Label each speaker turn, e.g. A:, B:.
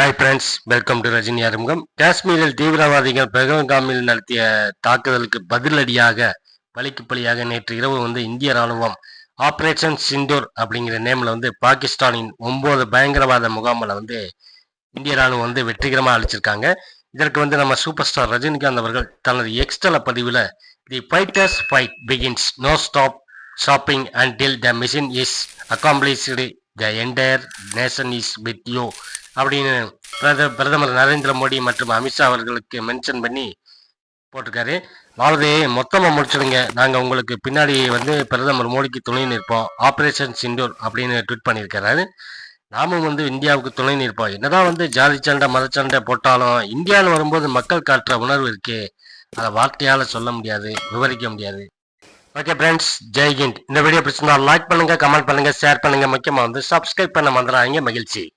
A: Hi friends welcome to Rajini அறிமுகம் காஷ்மீரில் தீவிரவாதிகள் பெகல்காமில் நடத்திய தாக்குதலுக்கு பதிலடியாக பலிக்கு பலியாக நேற்று இரவு வந்து இந்திய ராணுவம் ஆப்ரேஷன் சிந்தூர் அப்படிங்கிற நேமில் வந்து பாகிஸ்தானின் ஒன்பது பயங்கரவாத முகாமில் வந்து இந்திய ராணுவம் வந்து வெற்றிகரமாக அழிச்சிருக்காங்க. இதற்கு வந்து நம்ம சூப்பர் ஸ்டார் ரஜினிகாந்த் அவர்கள் தனது எக்ஸ்டல பதிவில் the fighters fight begins no stop shopping until the mission is accomplished the entire nation is with you அப்படின்னு பிரத பிரதமர் நரேந்திர மோடி மற்றும் அமித்ஷா அவர்களுக்கு மென்ஷன் பண்ணி போட்டிருக்காரு. அதாவது மொத்தமாக முடிச்சிடுங்க. நாங்கள் உங்களுக்கு பின்னாடி வந்து பிரதமர் மோடிக்கு துணை நிற்போம். ஆப்ரேஷன் சிந்தூர் அப்படின்னு ட்வீட் பண்ணியிருக்கிறாரு. நாமும் வந்து இந்தியாவுக்கு துணை நிற்போம். என்னதான் வந்து ஜாதி சண்டை மதச்சண்டை போட்டாலும் இந்தியாவில் வரும்போது மக்கள் காட்டுற உணர்வு இருக்கே. அதை வார்த்தையால் சொல்ல முடியாது விவரிக்க முடியாது. ஓகே ஃப்ரெண்ட்ஸ் ஜெய்ஹிந்த் இந்த வீடியோ பிடிச்சிருந்தா லைக் பண்ணுங்க கமெண்ட் பண்ணுங்க ஷேர் பண்ணுங்க. முக்கியமாக வந்து சப்ஸ்கிரைப் பண்ண மறந்துடாதீங்க. மகிழ்ச்சி.